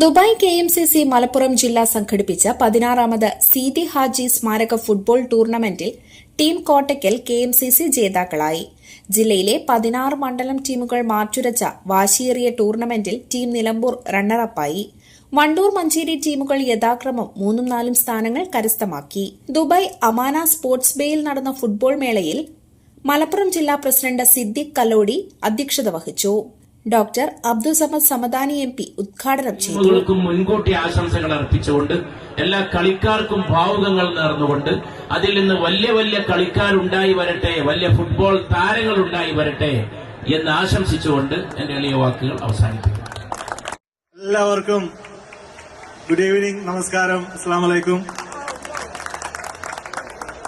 Dubai K M C C Malappuram ജില്ല സംഘടിപ്പിച്ച പതിനാറാമത് സീതി ഹാജി സ്മാരക ഫുട്ബോൾ ടൂർണമെന്റിൽ team Kottakkal K M C C ജേതാക്കളായി. ജില്ലയിലെ പതിനാറ് മണ്ഡലം ടീമുകൾ മാറ്റുരച്ച വാശിയേറിയ ടൂർണമെന്റിൽ ടീം നിലമ്പൂർ റണ്ണറപ്പായി. വണ്ടൂർ മഞ്ചേരി ടീമുകൾ യഥാക്രമം മൂന്നും നാലും സ്ഥാനങ്ങൾ കരസ്ഥമാക്കി. ദുബായ് അമാന സ്പോർട്സ് ബേയിൽ നടന്ന ഫുട്ബോൾ മേളയിൽ മലപ്പുറം ജില്ലാ പ്രസിഡന്റ് സിദ്ദിഖ് കലോടി അധ്യക്ഷത വഹിച്ചു. Doctor Abdul Samad Samadani M P ഉദ്ഘാടനം ചെയ്തു. മുൻകൂട്ടി ആശംസകൾ അർപ്പിച്ചുകൊണ്ട് എല്ലാ കളിക്കാർക്കും ഭാവുകങ്ങൾ നേർന്നുകൊണ്ട് അതിൽ നിന്ന് വലിയ വലിയ കളിക്കാരുണ്ടായി വരട്ടെ വലിയ ഫുട്ബോൾ താരങ്ങൾ ഉണ്ടായി വരട്ടെ എന്ന് ആശംസിച്ചുകൊണ്ട് എന്റെ എളിയ വാക്കുകൾ അവസാനിപ്പിക്കും എല്ലാവർക്കും ഗുഡ് ഈവനിങ് നമസ്കാരം അസ്സാം വലൈക്കും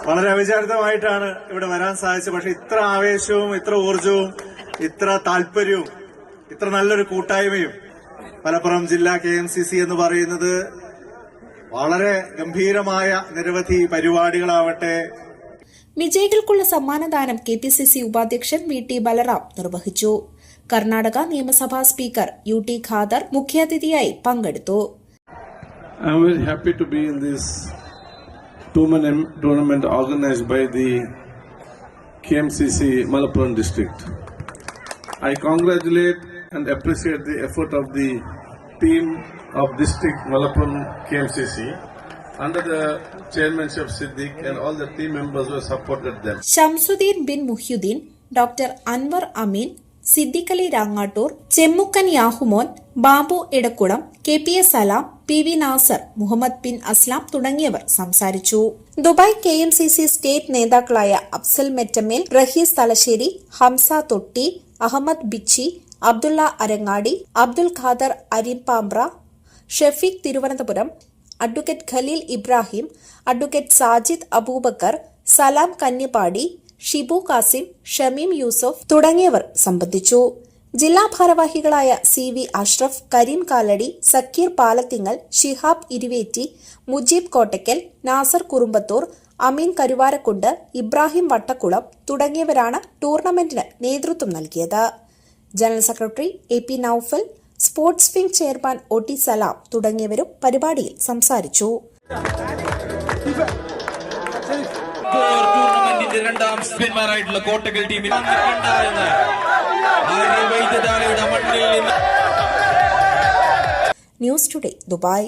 വളരെ അവിചാരിതമായിട്ടാണ് ഇവിടെ വരാൻ സാധിച്ചത്. പക്ഷെ ഇത്ര ആവേശവും ഇത്ര ഊർജവും ഇത്ര താല്പര്യവും ഇത്ര നല്ലൊരു കൂട്ടായ്മയും മലപ്പുറം ജില്ലാ കെ എം സി സി എന്ന് പറയുന്നത് വളരെ ഗംഭീരമായ നിരവധി പരിപാടികളാവട്ടെ. വിജയികൾക്കുള്ള സമ്മാനദാനം കെ പി സി സി ഉപാധ്യക്ഷൻ വി ടി ബലറാം നിർവഹിച്ചു. കർണാടക നിയമസഭാ സ്പീക്കർ യു ടി ഖാദർ മുഖ്യാതിഥിയായി പങ്കെടുത്തു. I very happy to be in this tournament organised by the K M C C Malappuram district I congratulate and appreciate the effort of the team of district Malappuram KMCC under the chairmanship of Siddiq and all the team members who supported them. Shamsuddin bin Muhiyuddin doctor Anwar Ameen Siddiqali Rangattur Chemmukkan Yahumon Babu Edakkulam K P S Salam P V Nasar Muhammad bin Aslam തുടങ്ങിയവർ സംസാരിച്ചു Dubai K M C C state നേതാക്കളായ Afsal മെറ്റമേൽ Rahees Thalassery Hamza Thotti Ahmed Bichi Abdulla Arangadi Abdul Khader Arimbra Shefeeq Thiruvananthapuram advocate Khaleel Ibrahim advocate Sajid Aboobacker Salam Kanyapadi Shibu Kasim Shameem Yusuf തുടങ്ങിയവർ സംബന്ധിച്ചു. ജില്ലാ ഭാരവാഹികളായ C V Ashraf Kareem Kalady Zakir Palathingal Shihab Iruvetti Mujeeb Kottakkal Nasar Kurumbathur Ameen Karuvarakundu Ibrahim Vattakulam തുടങ്ങിയവരാണ് ടൂർണമെന്റിന് നേതൃത്വം നൽകിയത്. General secretary A P Noufal sports wing chairman O T Salam തുടങ്ങിയവരും പരിപാടിയിൽ സംസാരിച്ചു. ടൂർണമെന്റിന്റെ രണ്ടാം സ്പിന്മാരായിട്ടുള്ള കോട്ടക്കൽ ടീമിൽ ആര്യ വൈദ്യശാലയുടെ മണ്ണിൽ ന്യൂസ് ടുഡേ ദുബായ്.